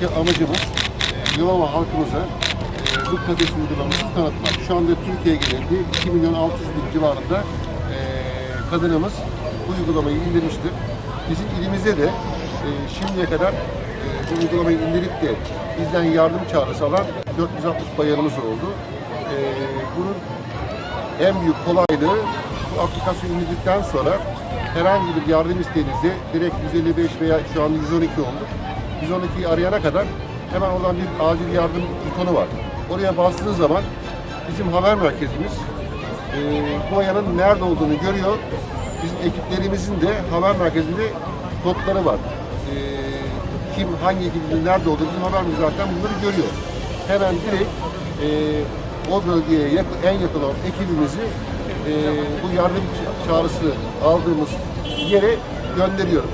buradaki amacımız Yalova halkımıza e, bu kades uygulamamızı tanıtmak. Şu anda Türkiye genelinde 2 milyon 600 bin civarında e, kadınımız bu uygulamayı indirmiştir. Bizim ilimizde de e, şimdiye kadar bu uygulamayı indirip de bizden yardım çağrısı alan 460 bayanımız oldu. Bunun en büyük kolaylığı bu aplikasyonu indirdikten sonra herhangi bir yardım isteğinizde direkt 155 veya şu an 112 oldu. 112'yi arayana kadar hemen oradan bir acil yardım butonu var. Oraya bastığınız zaman bizim haber merkezimiz e, bu bayanın nerede olduğunu görüyor. Bizim ekiplerimizin de haber merkezinde kodları var. E, kim hangi ekibin nerede olduğunu bizim haber merkezi zaten bunları görüyor. Hemen direkt e, o bölgeye yak- en yakın olan ekibimizi e, bu yardım çağrısı aldığımız yere gönderiyorum.